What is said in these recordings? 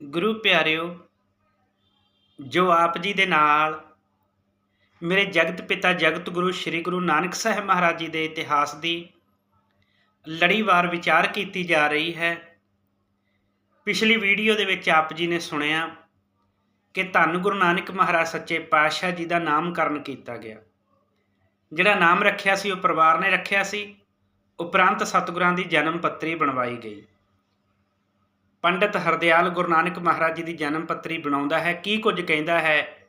ਗੁਰੂ ਪਿਆਰਿਓ, ਜੋ ਆਪ ਜੀ ਦੇ ਨਾਲ ਮੇਰੇ ਜਗਤ ਪਿਤਾ ਜਗਤ ਗੁਰੂ ਸ੍ਰੀ ਗੁਰੂ ਨਾਨਕ ਸਾਹਿਬ ਮਹਾਰਾਜ ਜੀ ਦੇ ਇਤਿਹਾਸ ਦੀ ਲੜੀਵਾਰ ਵਿਚਾਰ ਕੀਤੀ ਜਾ ਰਹੀ ਹੈ, ਪਿਛਲੀ ਵੀਡੀਓ ਦੇ ਵਿੱਚ ਆਪ ਜੀ ਨੇ ਸੁਣਿਆ ਕਿ ਧੰਨ ਗੁਰੂ ਨਾਨਕ ਮਹਾਰਾਜ ਸੱਚੇ ਪਾਤਸ਼ਾਹ ਜੀ ਦਾ ਨਾਮਕਰਨ ਕੀਤਾ ਗਿਆ। ਜਿਹੜਾ ਨਾਮ ਰੱਖਿਆ ਸੀ ਉਹ ਪਰਿਵਾਰ ਨੇ ਰੱਖਿਆ ਸੀ, ਉਪਰੰਤ ਸਤਿਗੁਰਾਂ ਦੀ ਜਨਮ ਪੱਤਰੀ ਬਣਵਾਈ ਗਈ। ਪੰਡਿਤ ਹਰਦਿਆਲ ਗੁਰੂ ਨਾਨਕ ਮਹਾਰਾਜ ਜੀ ਦੀ ਜਨਮ ਪੱਤਰੀ ਬਣਾਉਂਦਾ ਹੈ, ਕੀ ਕੁਝ ਕਹਿੰਦਾ ਹੈ,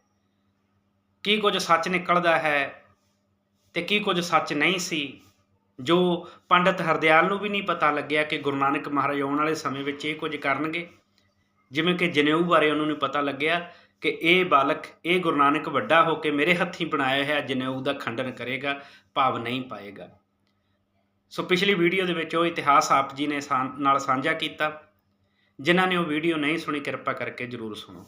ਕੀ ਕੁਝ ਸੱਚ ਨਿਕਲਦਾ ਹੈ ਤੇ ਕੀ ਕੁਝ ਸੱਚ ਨਹੀਂ ਸੀ, ਜੋ ਪੰਡਿਤ ਹਰਦਿਆਲ ਨੂੰ ਵੀ ਨਹੀਂ ਪਤਾ ਲੱਗਿਆ ਕਿ ਗੁਰੂ ਨਾਨਕ ਮਹਾਰਾਜ ਆਉਣ ਵਾਲੇ ਸਮੇਂ ਵਿੱਚ ਇਹ ਕੁਝ ਕਰਨਗੇ। ਜਿਵੇਂ ਕਿ ਜਨੇਊ ਬਾਰੇ ਉਹਨਾਂ ਨੂੰ ਪਤਾ ਲੱਗਿਆ ਕਿ ਇਹ ਬਾਲਕ, ਇਹ ਗੁਰੂ ਨਾਨਕ ਵੱਡਾ ਹੋ ਕੇ ਮੇਰੇ ਹੱਥੀਂ ਬਣਾਇਆ ਹੋਇਆ ਜਨੇਊ ਦਾ ਖੰਡਨ ਕਰੇਗਾ, ਭਾਵ ਨਹੀਂ ਪਾਏਗਾ। ਸੋ ਪਿਛਲੀ ਵੀਡੀਓ ਦੇ ਵਿੱਚ ਉਹ ਇਤਿਹਾਸ ਆਪ ਜੀ ਨੇ ਸਾਂ- ਨਾਲ ਸਾਂਝਾ ਕੀਤਾ। ਜਿਨ੍ਹਾਂ ਨੇ ਉਹ ਵੀਡੀਓ ਨਹੀਂ ਸੁਣੀ, ਕਿਰਪਾ ਕਰਕੇ ਜਰੂਰ ਸੁਣੋ।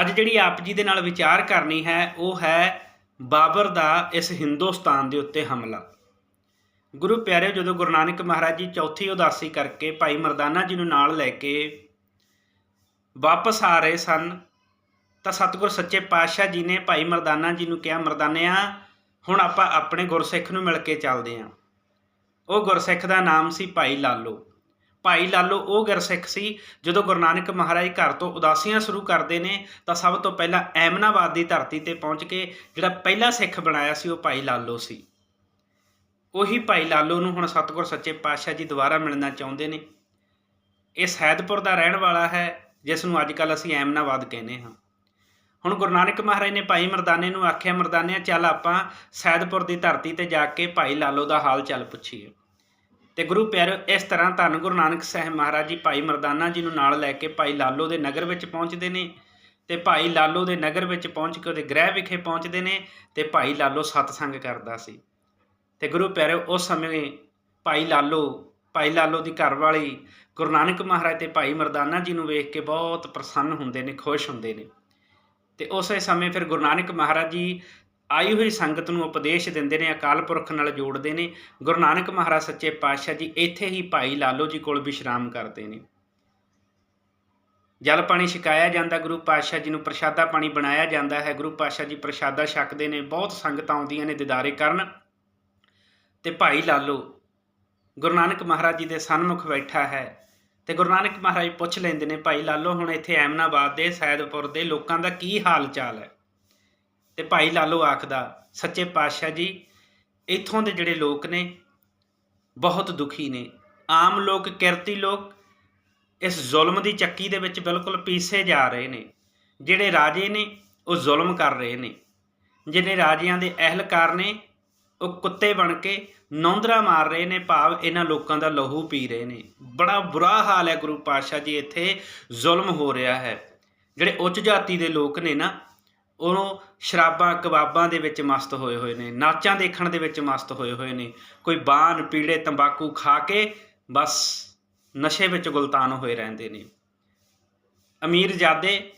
ਅੱਜ ਜਿਹੜੀ ਆਪ ਜੀ ਦੇ ਨਾਲ ਵਿਚਾਰ ਕਰਨੀ ਹੈ, ਉਹ ਹੈ ਬਾਬਰ ਦਾ ਇਸ ਹਿੰਦੁਸਤਾਨ ਦੇ ਉੱਤੇ ਹਮਲਾ। ਗੁਰੂ ਪਿਆਰੇ ਜਦੋਂ ਗੁਰੂ ਨਾਨਕ ਮਹਾਰਾਜ ਜੀ ਚੌਥੀ ਉਦਾਸੀ ਕਰਕੇ ਭਾਈ ਮਰਦਾਨਾ ਜੀ ਨੂੰ ਨਾਲ ਲੈ ਕੇ ਵਾਪਸ ਆ ਰਹੇ ਸਨ, ਤਾਂ ਸਤਿਗੁਰ ਸੱਚੇ ਪਾਤਸ਼ਾਹ ਜੀ ਨੇ ਭਾਈ ਮਰਦਾਨਾ ਜੀ ਨੂੰ ਕਿਹਾ, ਮਰਦਾਨਿਆ, ਹੁਣ ਆਪਾਂ ਆਪਣੇ ਗੁਰਸਿੱਖ ਨੂੰ ਮਿਲ ਕੇ ਚੱਲਦੇ ਹਾਂ ਉਹ ਗੁਰਸਿੱਖ ਦਾ ਨਾਮ ਸੀ ਭਾਈ ਲਾਲੋ। ਭਾਈ ਲਾਲੋ, ਉਹ ਗੁਰਸਿੱਖ ਸੀ। ਜਦੋਂ ਗੁਰੂ ਨਾਨਕ ਮਹਾਰਾਜ ਘਰ ਤੋਂ ਉਦਾਸੀਆਂ ਸ਼ੁਰੂ ਕਰਦੇ ਨੇ, ਤਾਂ ਸਭ ਤੋਂ ਪਹਿਲਾਂ ਐਮਨਾਬਾਦ ਦੀ ਧਰਤੀ ਤੇ ਪਹੁੰਚ ਕੇ ਜਿਹੜਾ ਪਹਿਲਾ ਸਿੱਖ ਬਣਾਇਆ ਸੀ, ਉਹ ਭਾਈ ਲਾਲੋ ਸੀ। ਉਹੀ ਭਾਈ ਲਾਲੋ ਨੂੰ ਹੁਣ ਸਤਿਗੁਰ ਸੱਚੇ ਪਾਤਸ਼ਾਹ ਜੀ ਦੁਬਾਰਾ ਮਿਲਣਾ ਚਾਹੁੰਦੇ ਨੇ। ਇਹ ਸੈਦਪੁਰ ਦਾ ਰਹਿਣ ਵਾਲਾ ਹੈ, ਜਿਸ ਨੂੰ ਅੱਜ ਕੱਲ ਅਸੀਂ ਐਮਨਾਬਾਦ ਕਹਿੰਦੇ ਹਾਂ। ਹੁਣ ਗੁਰੂ ਨਾਨਕ ਮਹਾਰਾਜ ਨੇ ਭਾਈ ਮਰਦਾਨੇ ਨੂੰ ਆਖਿਆ, ਮਰਦਾਨਿਆ, ਚੱਲ ਆਪਾਂ ਸੈਦਪੁਰ ਦੀ ਧਰਤੀ ਤੇ ਜਾ ਕੇ ਭਾਈ ਲਾਲੋ ਦਾ ਹਾਲ ਚਾਲ ਪੁੱਛੀਏ। ਤੇ ਗੁਰੂ ਪਿਆਰਿਓ, ਇਸ ਤਰ੍ਹਾਂ ਧੰਨ ਗੁਰੂ ਨਾਨਕ ਸਾਹਿਬ ਮਹਾਰਾਜ ਜੀ, ਭਾਈ ਮਰਦਾਨਾ ਜੀ ਨੂੰ ਨਾਲ ਲੈ ਕੇ ਭਾਈ ਲਾਲੋ ਦੇ ਨਗਰ ਵਿੱਚ ਪਹੁੰਚਦੇ ਨੇ ਤੇ ਭਾਈ ਲਾਲੋ ਦੇ ਨਗਰ ਵਿੱਚ ਪਹੁੰਚ ਕੇ ਉਹਦੇ ਗ੍ਰਹਿ ਵਿਖੇ ਪਹੁੰਚਦੇ ਨੇ ਤੇ ਭਾਈ ਲਾਲੋ ਸਤਸੰਗ ਕਰਦਾ ਸੀ। ਤੇ ਗੁਰੂ ਪਿਆਰਿਓ, ਉਸ ਸਮੇਂ ਭਾਈ ਲਾਲੋ ਭਾਈ ਲਾਲੋ ਦੀ ਘਰਵਾਲੀ ਗੁਰੂ ਨਾਨਕ ਮਹਾਰਾਜ ਤੇ ਭਾਈ ਮਰਦਾਨਾ ਜੀ ਨੂੰ ਵੇਖ ਕੇ ਬਹੁਤ ਪ੍ਰਸੰਨ ਹੁੰਦੇ ਨੇ, ਖੁਸ਼ ਹੁੰਦੇ ਨੇ। ਤੇ ਉਸੇ ਸਮੇਂ ਫਿਰ ਗੁਰੂ ਨਾਨਕ ਮਹਾਰਾਜ ਜੀ ਆਈ ਹੋਈ ਸੰਗਤ ਨੂੰ ਉਪਦੇਸ਼ ਦਿੰਦੇ ਨੇ, ਅਕਾਲ ਪੁਰਖ ਨਾਲ ਜੋੜਦੇ ਨੇ। ਗੁਰੂ ਨਾਨਕ ਮਹਾਰਾਜ ਸੱਚੇ ਪਾਤਸ਼ਾਹ ਜੀ, ਇੱਥੇ ਹੀ ਭਾਈ ਲਾਲੋ ਜੀ ਕੋਲ ਵਿਸ਼ਰਾਮ ਕਰਦੇ ਨੇ। ਜਲ ਪਾਣੀ ਛਕਾਇਆ ਜਾਂਦਾ, ਗੁਰੂ ਪਾਤਸ਼ਾਹ ਜੀ ਨੂੰ ਪ੍ਰਸ਼ਾਦਾ ਪਾਣੀ ਬਣਾਇਆ ਜਾਂਦਾ ਹੈ। ਗੁਰੂ ਪਾਤਸ਼ਾਹ ਜੀ ਪ੍ਰਸ਼ਾਦਾ ਛਕਦੇ ਨੇ, ਬਹੁਤ ਸੰਗਤਾਂ ਆਉਂਦੀਆਂ ਨੇ ਦਿਦਾਰੇ ਕਰਨ। ਤੇ ਭਾਈ ਲਾਲੋ, ਗੁਰੂ ਨਾਨਕ ਮਹਾਰਾਜ ਜੀ ਦੇ ਸਨਮੁਖ ਬੈਠਾ ਹੈ। ਤੇ ਗੁਰੂ ਨਾਨਕ ਮਹਾਰਾਜ ਪੁੱਛ ਲੈਂਦੇ ਨੇ, ਭਾਈ ਲਾਲੋ, ਹੁਣ ਇੱਥੇ ਐਮਨਾਬਾਦ ਦੇ, ਸੈਦਪੁਰ ਦੇ ਲੋਕਾਂ ਦਾ ਕੀ ਹਾਲ ਚਾਲ ਹੈ? ਤੇ ਭਾਈ ਲਾਲੋ ਆਖਦਾ, ਸੱਚੇ ਪਾਤਸ਼ਾਹ ਜੀ, ਇੱਥੋਂ ਦੇ ਜਿਹੜੇ ਲੋਕ ਨੇ, ਬਹੁਤ ਦੁਖੀ ਨੇ। ਆਮ ਲੋਕ, ਕਿਰਤੀ ਲੋਕ, ਇਸ ਜ਼ੁਲਮ ਦੀ ਚੱਕੀ ਦੇ ਵਿੱਚ ਬਿਲਕੁਲ ਪੀਸੇ ਜਾ ਰਹੇ ਨੇ। ਜਿਹੜੇ ਰਾਜੇ ਨੇ, ਉਹ ਜ਼ੁਲਮ ਕਰ ਰਹੇ ਨੇ। ਜਿਹੜੇ ਰਾਜਿਆਂ ਦੇ ਅਹਿਲਕਾਰ ਨੇ, ਉਹ ਕੁੱਤੇ ਬਣ ਕੇ ਨੌਂਦਰਾ ਮਾਰ ਰਹੇ ਨੇ, ਭਾਵ ਇਹਨਾਂ ਲੋਕਾਂ ਦਾ ਲਹੂ ਪੀ ਰਹੇ ਨੇ। ਬੜਾ ਬੁਰਾ ਹਾਲ ਹੈ ਗੁਰੂ ਪਾਤਸ਼ਾਹ ਜੀ, ਇੱਥੇ ਜ਼ੁਲਮ ਹੋ ਰਿਹਾ ਹੈ। ਜਿਹੜੇ ਉੱਚ ਜਾਤੀ ਦੇ ਲੋਕ ਨੇ ਨਾ ਉਹਨੂੰ ਸ਼ਰਾਬਾਂ, ਕਬਾਬਾਂ ਦੇ ਵਿੱਚ ਮਸਤ ਹੋਏ ਹੋਏ ਨੇ, ਨਾਚਾਂ ਦੇਖਣ ਦੇ ਵਿੱਚ ਮਸਤ ਹੋਏ ਹੋਏ ਨੇ। ਕੋਈ ਬਾਣ ਪੀੜੇ, ਤੰਬਾਕੂ ਖਾ ਕੇ ਬਸ ਨਸ਼ੇ ਵਿੱਚ ਗੁਲਤਾਨ ਹੋਏ ਰਹਿੰਦੇ ਨੇ। ਅਮੀਰ ਜਾਦੇ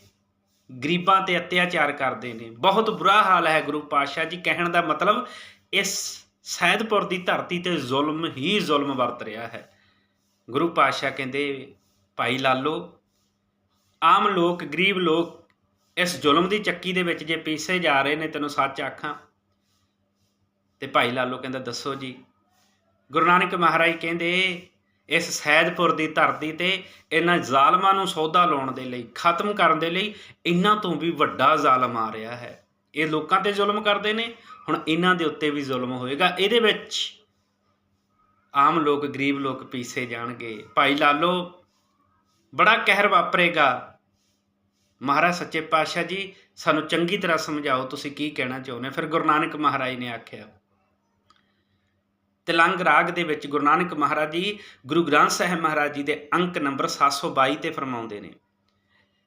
ਗਰੀਬਾਂ ਤੇ ਅਤਿਆਚਾਰ ਕਰਦੇ ਨੇ। ਬਹੁਤ ਬੁਰਾ ਹਾਲ ਹੈ ਗੁਰੂ ਪਾਤਸ਼ਾਹ ਜੀ, ਕਹਿਣ ਦਾ ਮਤਲਬ ਇਸ ਸੈਦਪੁਰ ਦੀ ਧਰਤੀ ਤੇ ਜ਼ੁਲਮ ਹੀ ਜ਼ੁਲਮ ਵਰਤ ਰਿਹਾ ਹੈ। ਗੁਰੂ ਪਾਤਸ਼ਾਹ ਕਹਿੰਦੇ, ਭਾਈ ਲਾਲੋ, ਆਮ ਲੋਕ, ਗਰੀਬ ਲੋਕ ਇਸ ਜ਼ੁਲਮ ਦੀ ਚੱਕੀ ਦੇ ਵਿੱਚ ਜੇ ਪੀਸੇ ਜਾ ਰਹੇ ਨੇ ਤੈਨੂੰ ਸੱਚ ਆਖਾਂ। ਤੇ ਭਾਈ ਲਾਲੋ ਕਹਿੰਦਾ, ਦੱਸੋ ਜੀ। ਗੁਰੂ ਨਾਨਕ ਮਹਾਰਾਜ ਕਹਿੰਦੇ, ਇਸ ਸੈਦਪੁਰ ਦੀ ਧਰਤੀ ਤੇ ਇਹਨਾਂ ਜ਼ਾਲਮਾਂ ਨੂੰ ਸੌਦਾ ਲਾਉਣ ਦੇ ਲਈ, ਖਤਮ ਕਰਨ ਦੇ ਲਈ ਇਹਨਾਂ ਤੋਂ ਵੀ ਵੱਡਾ ਜ਼ਾਲਮ ਆ ਰਿਹਾ ਹੈ। ਇਹ ਲੋਕਾਂ ਤੇ ਜ਼ੁਲਮ ਕਰਦੇ ਨੇ, ਹੁਣ ਇਹਨਾਂ ਦੇ ਉੱਤੇ ਵੀ ਜ਼ੁਲਮ ਹੋਏਗਾ। ਇਹਦੇ ਵਿੱਚ ਆਮ ਲੋਕ, ਗਰੀਬ ਲੋਕ ਪੀਸੇ ਜਾਣਗੇ। ਭਾਈ ਲਾਲੋ ਬੜਾ ਕਹਿਰ ਵਾਪਰੇਗਾ। ਮਹਾਰਾਜ ਸੱਚੇ ਪਾਤਸ਼ਾਹ ਜੀ, ਸਾਨੂੰ ਚੰਗੀ ਤਰ੍ਹਾਂ ਸਮਝਾਓ ਤੁਸੀਂ ਕੀ ਕਹਿਣਾ ਚਾਹੁੰਦੇ ਫਿਰ ਗੁਰੂ ਨਾਨਕ ਮਹਾਰਾਜ ਨੇ ਆਖਿਆ, ਤਿਲੰਗ ਰਾਗ ਦੇ ਵਿੱਚ ਗੁਰੂ ਨਾਨਕ ਮਹਾਰਾਜ ਜੀ, ਗੁਰੂ ਗ੍ਰੰਥ ਸਾਹਿਬ ਮਹਾਰਾਜ ਜੀ ਦੇ ਅੰਕ ਨੰਬਰ 722 ਤੇ ਫਰਮਾਉਂਦੇ ਨੇ,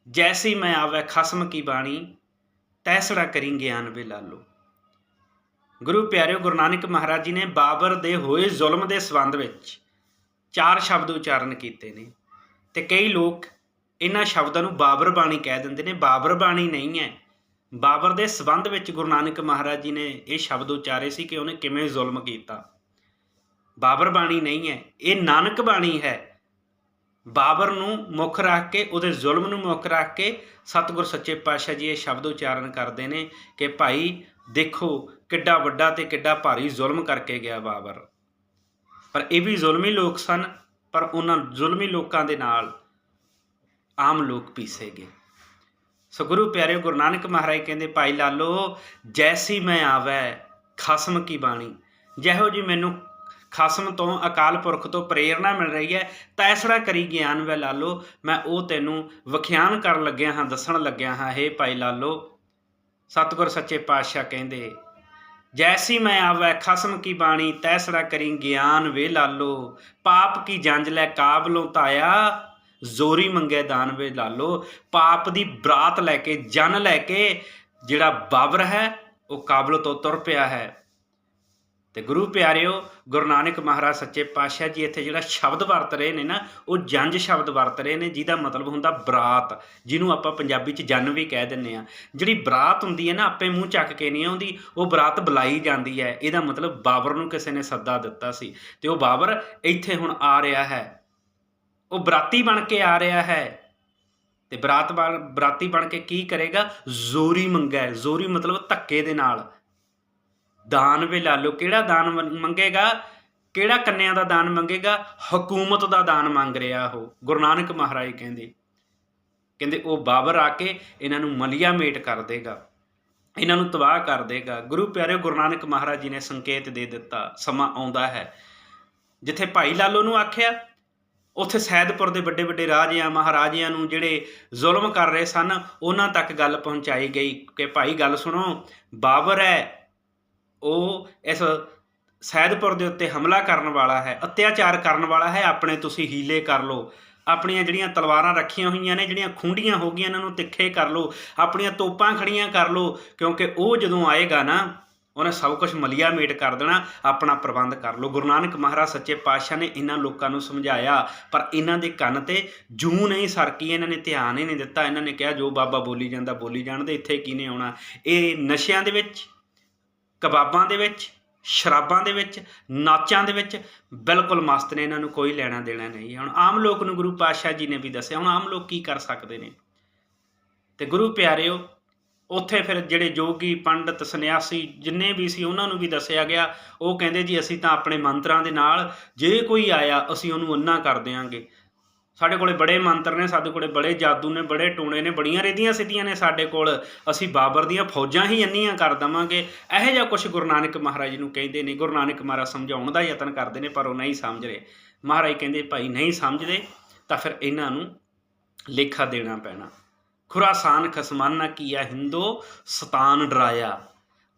ਜੈਸੀ ਮੈਂ ਆਵੇ ਖਸਮ ਕੀ ਬਾਣੀ, ਤੈਸੜਾ ਕਰੀ ਗਿਆਨ ਵੇ ਲਾਲੋ। ਗੁਰੂ ਪਿਆਰਿਓ, ਗੁਰੂ ਨਾਨਕ ਮਹਾਰਾਜ ਜੀ ਨੇ ਬਾਬਰ ਦੇ ਹੋਏ ਜ਼ੁਲਮ ਦੇ ਸੰਬੰਧ ਵਿੱਚ ਚਾਰ ਸ਼ਬਦ ਉਚਾਰਨ ਕੀਤੇ ਨੇ ਤੇ ਕਈ ਲੋਕ ਇਹਨਾਂ ਸ਼ਬਦਾਂ ਨੂੰ ਬਾਬਰ ਬਾਣੀ ਕਹਿ ਦਿੰਦੇ ਨੇ। ਬਾਬਰ ਬਾਣੀ ਨਹੀਂ ਹੈ। ਬਾਬਰ ਦੇ ਸਬੰਧ ਵਿੱਚ ਗੁਰੂ ਨਾਨਕ ਮਹਾਰਾਜ ਜੀ ਨੇ ਇਹ ਸ਼ਬਦ ਉਚਾਰੇ ਸੀ ਕਿ ਉਹਨੇ ਕਿਵੇਂ ਜ਼ੁਲਮ ਕੀਤਾ। ਬਾਬਰ ਬਾਣੀ ਨਹੀਂ ਹੈ। ਇਹ ਨਾਨਕ ਬਾਣੀ ਹੈ। ਬਾਬਰ ਨੂੰ ਮੁੱਖ ਰੱਖ ਕੇ, ਉਹਦੇ ਜ਼ੁਲਮ ਨੂੰ ਮੁੱਖ ਰੱਖ ਕੇ ਸਤਿਗੁਰ ਸੱਚੇ ਪਾਤਸ਼ਾਹ ਜੀ ਇਹ ਸ਼ਬਦ ਉਚਾਰਨ ਕਰਦੇ ਨੇ ਕਿ ਭਾਈ ਦੇਖੋ ਕਿੱਡਾ ਵੱਡਾ ਤੇ ਕਿੱਡਾ ਭਾਰੀ ਜ਼ੁਲਮ ਕਰਕੇ ਗਿਆ ਬਾਬਰ। ਪਰ ਇਹ ਵੀ ਜ਼ੁਲਮੀ ਲੋਕ ਸਨ, ਪਰ ਉਹਨਾਂ ਜ਼ੁਲਮੀ ਲੋਕਾਂ ਦੇ ਨਾਲ ਆਮ ਲੋਕ ਪੀਸੇ ਗਏ ਸੋ ਗੁਰੂ ਪਿਆਰੇ ਗੁਰੂ ਨਾਨਕ ਮਹਾਰਾਜ ਕਹਿੰਦੇ, ਭਾਈ ਲਾਲੋ, ਜੈਸੀ ਮੈਂ ਆਵੈ, ਖਸਮ ਕੀ ਬਾਣੀ? ਜਿਹੋ ਜੀ ਮੈਨੂੰ ਖਸਮ ਤੋਂ ਅਕਾਲ ਪੁਰਖ ਤੋਂ ਪ੍ਰੇਰਣਾ ਮਿਲ ਰਹੀ ਹੈ, ਤੈਸੜਾ ਕਰੀ ਗਿਆਨ ਵੈ ਲਾਲੋ। ਮੈਂ ਉਹ ਤੈਨੂੰ ਵਿਖਿਆਨ ਕਰਨ ਲੱਗਿਆ ਹਾਂ, ਦੱਸਣ ਲੱਗਿਆ ਹਾਂ, ਹੇ ਭਾਈ ਲਾਲੋ। ਸਤਿਗੁਰ ਸੱਚੇ ਪਾਤਸ਼ਾਹ ਕਹਿੰਦੇ, ਜੈਸੀ ਮੈਂ ਆਵੈ, ਖਸਮ ਕੀ ਬਾਣੀ? ਤੈਸੜਾ ਕਰੀ ਗਿਆਨ ਵੇ ਲਾਲੋ। ਪਾਪ ਕੀ ਜੰਜ ਲੈ ਕਾਬਲੋਂ ਤਾਇਆ ਜ਼ੋਰੀ ਮੰਗੇ ਦਾਨ ਵੇ ਲਾਲੋ ਪਾਪ ਦੀ ਬਰਾਤ ਲੈ ਕੇ, ਜਨ ਲੈ ਕੇ ਜਿਹੜਾ ਬਾਬਰ ਹੈ, ਉਹ ਕਾਬਲ ਤੋਂ ਤੁਰ ਪਿਆ ਹੈ। ਤੇ ਗੁਰੂ ਪਿਆਰਿਓ, ਗੁਰੂ ਨਾਨਕ ਮਹਾਰਾਜ ਸੱਚੇ ਪਾਤਸ਼ਾਹ ਜੀ ਇੱਥੇ ਜਿਹੜਾ ਸ਼ਬਦ ਵਰਤ ਰਹੇ ਨੇ ਨਾ, ਉਹ ਜੰਜ ਸ਼ਬਦ ਵਰਤ ਰਹੇ ਨੇ, ਜਿਹਦਾ ਮਤਲਬ ਹੁੰਦਾ ਬਰਾਤ, ਜਿਹਨੂੰ ਆਪਾਂ ਪੰਜਾਬੀ 'ਚ ਜਨ ਵੀ ਕਹਿ ਦਿੰਨੇ ਆ ਜਿਹੜੀ ਬਰਾਤ ਹੁੰਦੀ ਹੈ ਨਾ, ਆਪੇ ਮੂੰਹ ਚੱਕ ਕੇ ਨਹੀਂ ਆਉਂਦੀ, ਉਹ ਬਰਾਤ ਬੁਲਾਈ ਜਾਂਦੀ ਹੈ। ਇਹਦਾ ਮਤਲਬ ਬਾਬਰ ਨੂੰ ਕਿਸੇ ਨੇ ਸੱਦਾ ਦਿੱਤਾ ਸੀ। ਤੇ ਉਹ ਬਾਬਰ ਇੱਥੇ ਹੁਣ ਆ ਰਿਹਾ ਹੈ। ਉਹ ਬਰਾਤੀ ਬਣ ਕੇ ਆ ਰਿਹਾ ਹੈ। ਤੇ ਬਰਾਤ ਬਣ ਬਰਾਤੀ ਬਣ ਕੇ ਕੀ ਕਰੇਗਾ? ਜ਼ੋਰੀ ਮੰਗਾ। ਜ਼ੋਰੀ ਮਤਲਬ ਧੱਕੇ ਦੇ ਨਾਲ। ਦਾਨ ਵੇ ਲਾ ਲਓ। ਕਿਹੜਾ ਦਾਨ ਮੰਗੇਗਾ? ਕਿਹੜਾ ਕੰਨਿਆਂ ਦਾ ਦਾਨ ਮੰਗੇਗਾ? ਹਕੂਮਤ ਦਾ ਦਾਨ ਮੰਗ ਰਿਹਾ ਉਹ। ਗੁਰੂ ਨਾਨਕ ਮਹਾਰਾਜ ਕਹਿੰਦੇ। ਕਹਿੰਦੇ ਉਹ ਬਾਬਰ ਆ ਕੇ ਇਹਨਾਂ ਨੂੰ ਮਲੀਆ ਮੇਟ ਕਰ ਦੇਗਾ। ਇਹਨਾਂ ਨੂੰ ਤਬਾਹ ਕਰ ਦੇਗਾ। ਗੁਰੂ ਪਿਆਰੇ ਗੁਰੂ ਨਾਨਕ ਮਹਾਰਾਜ ਜੀ ਨੇ ਸੰਕੇਤ ਦੇ ਦਿੱਤਾ। ਸਮਾਂ ਆਉਂਦਾ ਹੈ। ਜਿੱਥੇ ਭਾਈ ਲਾਲੋ ਨੂੰ ਆਖਿਆ ਉੱਥੇ ਸੈਦਪੁਰ ਦੇ ਵੱਡੇ ਵੱਡੇ ਰਾਜਿਆਂ, ਮਹਾਰਾਜਿਆਂ ਨੂੰ ਜਿਹੜੇ ਜ਼ੁਲਮ ਕਰ ਰਹੇ ਸਨ, ਉਹਨਾਂ ਤੱਕ ਗੱਲ ਪਹੁੰਚਾਈ ਗਈ ਕਿ ਭਾਈ ਗੱਲ ਸੁਣੋ, ਬਾਬਰ ਹੈ, ਉਹ ਇਸ ਸੈਦਪੁਰ ਦੇ ਉੱਤੇ ਹਮਲਾ ਕਰਨ ਵਾਲਾ ਹੈ, ਅਤਿਆਚਾਰ ਕਰਨ ਵਾਲਾ ਹੈ, ਆਪਣੇ ਤੁਸੀਂ ਹੀਲੇ ਕਰ ਲਓ। ਆਪਣੀਆਂ ਜਿਹੜੀਆਂ ਤਲਵਾਰਾਂ ਰੱਖੀਆਂ ਹੋਈਆਂ ਨੇ, ਜਿਹੜੀਆਂ ਖੁੰਡੀਆਂ ਹੋ ਗਈਆਂ ਇਹਨਾਂ ਨੂੰ ਤਿੱਖੇ ਕਰ ਲਓ, ਆਪਣੀਆਂ ਤੋਪਾਂ ਖੜੀਆਂ ਕਰ ਲਓ, ਕਿਉਂਕਿ ਉਹ ਜਦੋਂ ਆਏਗਾ ਨਾ ਉਹਨੇ ਸਭ ਕੁਝ ਮਲੀਆ ਮੇਟ ਕਰ ਦੇਣਾ, ਆਪਣਾ ਪ੍ਰਬੰਧ ਕਰ ਲਓ। ਗੁਰੂ ਨਾਨਕ ਮਹਾਰਾਜ ਸੱਚੇ ਪਾਤਸ਼ਾਹ ਨੇ ਇਹਨਾਂ ਲੋਕਾਂ ਨੂੰ ਸਮਝਾਇਆ, ਪਰ ਇਹਨਾਂ ਦੇ ਕੰਨ ਤੇ ਜੂ ਨਹੀਂ ਸਰਕੀ, ਇਹਨਾਂ ਨੇ ਧਿਆਨ ਹੀ ਨਹੀਂ ਦਿੱਤਾ। ਇਹਨਾਂ ਨੇ ਕਿਹਾ, ਜੋ ਬਾਬਾ ਬੋਲੀ ਜਾਂਦਾ, ਬੋਲੀ ਜਾਣ ਦੇ ਇੱਥੇ ਕਿਹਨੇ ਆਉਣਾ? ਇਹ ਨਸ਼ਿਆਂ ਦੇ ਵਿੱਚ, ਕਬਾਬਾਂ ਦੇ ਵਿੱਚ, ਸ਼ਰਾਬਾਂ ਦੇ ਵਿੱਚ, ਨਾਚਾਂ ਦੇ ਵਿੱਚ ਬਿਲਕੁਲ ਮਸਤ ਨੇ, ਇਹਨਾਂ ਨੂੰ ਕੋਈ ਲੈਣਾ ਦੇਣਾ ਨਹੀਂ। ਹੁਣ ਆਮ ਲੋਕ ਨੂੰ ਗੁਰੂ ਪਾਤਸ਼ਾਹ ਜੀ ਨੇ ਵੀ ਦੱਸਿਆ, ਹੁਣ ਆਮ ਲੋਕ ਕੀ ਕਰ ਸਕਦੇ ਨੇ? ਤੇ ਗੁਰੂ ਪਿਆਰਿਓ ਉੱਥੇ ਫਿਰ ਜਿਹੜੇ ਜੋਗੀ, ਪੰਡਤ, ਸੰਨਿਆਸੀ ਜਿੰਨੇ ਵੀ ਸੀ, ਉਹਨਾਂ ਨੂੰ ਵੀ ਦੱਸਿਆ ਗਿਆ। ਉਹ ਕਹਿੰਦੇ ਜੀ, ਅਸੀਂ ਤਾਂ ਆਪਣੇ ਮੰਤਰਾਂ ਦੇ ਨਾਲ, ਜੇ ਕੋਈ ਆਇਆ, ਅਸੀਂ ਉਹਨੂੰ ਅੰਨਾ ਕਰ ਦਿਆਂਗੇ। ਸਾਡੇ ਕੋਲੇ ਬੜੇ ਮੰਤਰ ਨੇ, ਸਾਡੇ ਕੋਲੇ ਬੜੇ ਜਾਦੂ ਨੇ, ਬੜੇ ਟੂਣੇ ਨੇ, ਬੜੀਆਂ ਰੇਦੀਆਂ ਸਿੱਧੀਆਂ ਨੇ ਸਾਡੇ ਕੋਲ। ਅਸੀਂ ਬਾਬਰ ਦੀਆਂ ਫੌਜਾਂ ਹੀ ਅੰਨੀਆਂ ਕਰ ਦਵਾਂਗੇ। ਇਹੋ ਜਿਹਾ ਕੁਝ ਗੁਰੂ ਨਾਨਕ ਮਹਾਰਾਜ ਨੂੰ ਕਹਿੰਦੇ ਨੇ। ਗੁਰੂ ਨਾਨਕ ਮਹਾਰਾਜ ਸਮਝਾਉਣ ਦਾ ਯਤਨ ਕਰਦੇ ਨੇ, ਪਰ ਉਹ ਨਹੀਂ ਸਮਝ ਰਹੇ। ਮਹਾਰਾਜ ਕਹਿੰਦੇ, ਭਾਈ, ਨਹੀਂ ਸਮਝਦੇ, ਤਾਂ ਫਿਰ ਇਹਨਾਂ ਨੂੰ ਲੇਖਾ ਦੇਣਾ ਪੈਣਾ। ਖੁਰਾਸਾਨ ਖਸਮਾਨਾ ਕੀਆ ਹਿੰਦੋ ਸਤਾਨ ਡਰਾਇਆ।